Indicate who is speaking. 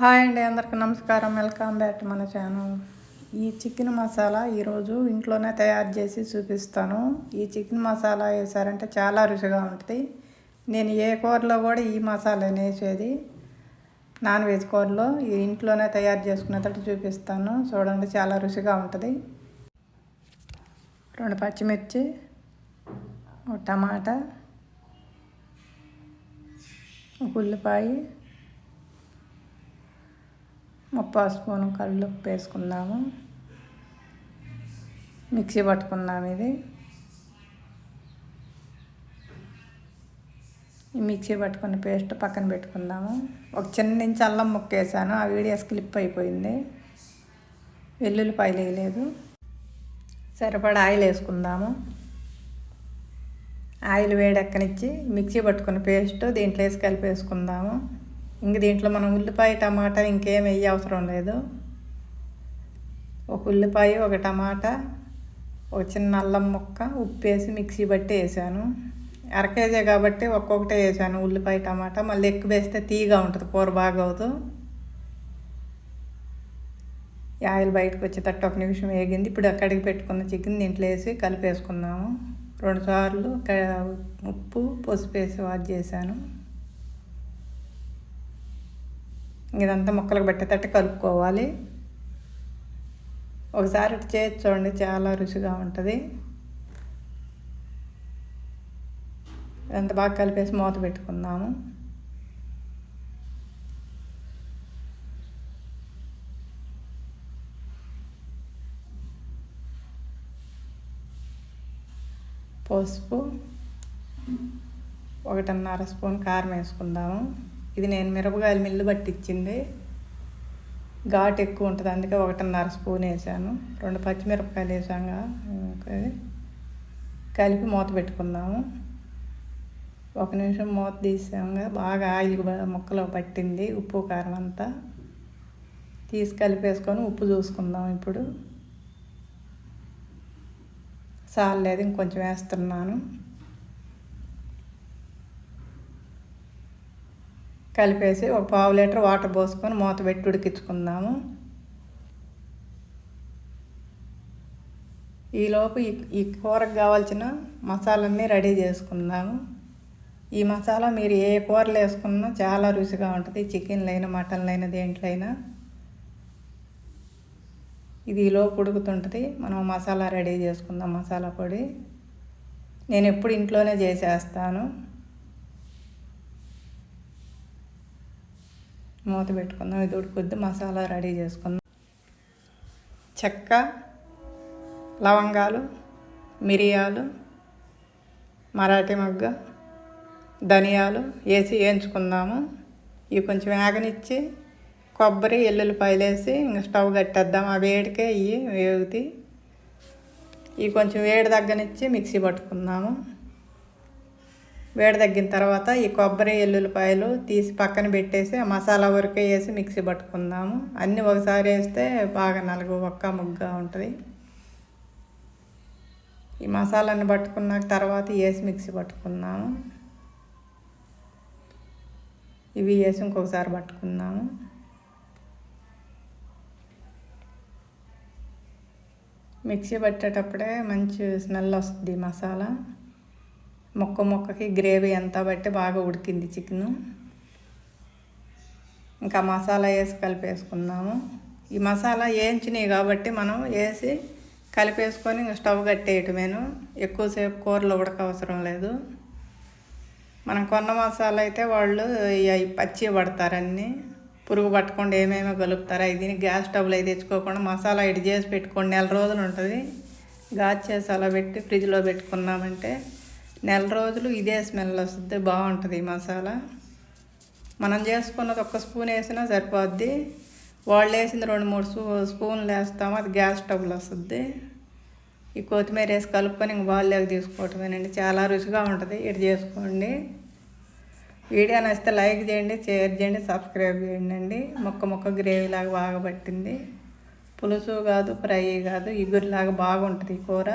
Speaker 1: Hi అండి అందరికీ నమస్కారం. వెల్కమ్ బ్యాక్ మన ఛానల్. ఈ చికెన్ మసాలా ఈరోజు ఇంట్లోనే తయారు చేసి చూపిస్తాను. ఈ చికెన్ మసాలా వేసారంటే చాలా రుచిగా ఉంటుంది. నేను ఏ కూరలో కూడా ఈ మసాలా వేసేది. నాన్ వెజ్ కూరలో ఈ ఇంట్లోనే తయారు చేసుకునేటట్టు చూపిస్తాను. చూడండి చాలా రుచిగా ఉంటుంది. రెండు పచ్చిమిర్చి ఒక టమాటా ఉల్లిపాయ ముప్పై స్పూన్ కళ్ళు వేసుకుందాము. మిక్సీ పట్టుకుందాం ఇది. ఈ మిక్సీ పట్టుకున్న పేస్ట్ పక్కన పెట్టుకుందాము. ఒక చిన్న నుంచి అల్లం ముక్కేసాను ఆ వీడియో స్లిప్ అయిపోయింది. వెల్లుల్లిపాయలు వేయలేదు. సరిపడా ఆయిల్ వేసుకుందాము. ఆయిల్ వేడెక్కనిచ్చి మిక్సీ పట్టుకున్న పేస్ట్ దీంట్లో వేసి కలిపి వేసుకుందాము. ఇంక దీంట్లో మనం ఉల్లిపాయ టమాటా ఇంకేం వేయ అవసరం లేదు. ఒక ఉల్లిపాయ ఒక టమాటా ఒక చిన్న అల్లం ముక్క ఉప్పు వేసి మిక్సీ బట్టి వేసాను. అరకేజే కాబట్టి ఒక్కొక్కటే వేసాను ఉల్లిపాయ టమాటా. మళ్ళీ ఎక్కువ వేస్తే తీగా ఉంటుంది కూర బాగా అవుతుంది ఆయిల్ బయటకు వచ్చేటట్టు ఒక నిమిషం వేగింది. ఇప్పుడు అక్కడికి పెట్టుకున్న చికెన్ దీంట్లో వేసి కలిపేసుకున్నాము రెండుసార్లు ఉప్పు పసుపు వేసి వాచ్ చేశాను. ఇదంతా ముక్కలకు పెట్టేటట్టు కలుపుకోవాలి. ఒకసారి చేసి చూడండి చాలా రుచిగా ఉంటుంది. ఇదంతా బాగా కలిపేసి మూత పెట్టుకుందాము. పసుపు ఒకటిన్నర స్పూన్ కారం వేసుకుందాము. ఇది నేను మిరపకాయలు మిల్లు పట్టించింది. ఘాటు ఎక్కువ ఉంటుంది అందుకే ఒకటిన్నర స్పూన్ వేసాను. రెండు పచ్చిమిరపకాయలు వేసాగా కలిపి మూత పెట్టుకుందాము. ఒక నిమిషం మూత తీసాంగా బాగా ఆయిల్ ముక్కలో పట్టింది ఉప్పు కారం అంతా. తీసి కలిపేసుకొని ఉప్పు చూసుకుందాం ఇప్పుడు. చాలేదు ఇంకొంచెం వేస్తున్నాను. కలిపేసి ఒక పావు లీటర్ వాటర్ పోసుకొని మూత పెట్టి ఉడికించుకుందాము. ఈలోపు ఈ ఈ కూరకు కావాల్సిన మసాలన్నీ రెడీ చేసుకుందాము. ఈ మసాలా మీరు ఏ కూరలు వేసుకున్నా చాలా రుచిగా ఉంటుంది. చికెన్లైనా మటన్లైనా దేంట్లైనా. దేంట్లో అయినా ఇది ఈలోపు ఉడుకుతుంటుంది. మనం మసాలా రెడీ చేసుకుందాం మసాలా పొడి. నేను ఎప్పుడు ఇంట్లోనే చేసేస్తాను. మూత పెట్టుకుందాం ఇది ఉడుకుద్ది మసాలా రెడీ చేసుకుందాం చెక్క లవంగాలు మిరియాలు మరాఠీ మొగ్గ ధనియాలు వేసి వేయించుకుందాము. ఇవి కొంచెం వేగనిచ్చి కొబ్బరి ఎల్లుల్లిపాయలు వేసి ఇంకా స్టవ్ కట్టేద్దాం. ఆ వేడికే ఇవి వేగుతాయి ఇవి కొంచెం వేడి దగ్గనిచ్చి మిక్సీ పట్టుకుందాము. వేడి తగ్గిన తర్వాత ఈ కొబ్బరి ఎల్లుల్లిపాయలు తీసి పక్కన పెట్టేసి ఆ మసాలా వరకే వేసి మిక్సీ పట్టుకుందాము. అన్నీ ఒకసారి వేస్తే బాగా నలుగు ఒక్క ముగ్గా ఉంటుంది. ఈ మసాలాన్ని పట్టుకున్నాక తర్వాత వేసి మిక్సీ పట్టుకుందాము. ఇవి వేసి ఇంకొకసారి పట్టుకుందాము. మిక్సీ పట్టేటప్పుడే మంచి స్మెల్ వస్తుంది మసాలా. మొక్క మొక్కకి గ్రేవీ అంతా బట్టి బాగా ఉడికింది చికెను. ఇంకా మసాలా వేసి కలిపేసుకున్నాము ఈ మసాలా వేయించినాయి కాబట్టి మనం వేసి కలిపేసుకొని ఇంకా స్టవ్ కట్టేయటమేను. ఎక్కువసేపు కూరలు ఉడక అవసరం లేదు. మనం కొన్న మసాలా అయితే వాళ్ళు అవి పచ్చి పడతారన్నీ పురుగు పట్టకుండా ఏమేమో కలుపుతారు అవి గ్యాస్ స్టవ్లు అయితే తెచ్చుకోకుండా మసాలా ఇటు చేసి పెట్టుకోండి. నెల రోజులు ఉంటుంది. గాజ్ చేసి అలా పెట్టి ఫ్రిడ్జ్లో పెట్టుకున్నామంటే నెల రోజులు ఇదే స్మెల్ వస్తుంది బాగుంటుంది ఈ మసాలా. మనం చేసుకున్నది ఒక్క స్పూన్ వేసినా సరిపోద్ది. వాళ్ళు వేసింది రెండు మూడు స్పూ స్పూన్లు వేస్తాము అది గ్యాస్ స్టవ్లో వస్తుంది. ఈ కొత్తిమీర వేసి కలుపుకొని ఇంక బాగాలేక తీసుకోవటమేనండి. చాలా రుచిగా ఉంటుంది. ఇటు చేసుకోండి. వీడియో నచ్చితే లైక్ చేయండి షేర్ చేయండి సబ్స్క్రైబ్ చేయండి అండి మొక్క మొక్క గ్రేవీ లాగా బాగా పట్టింది. పులుసు కాదు ఫ్రై కాదు ఇగురులాగా బాగుంటుంది ఈ కూర.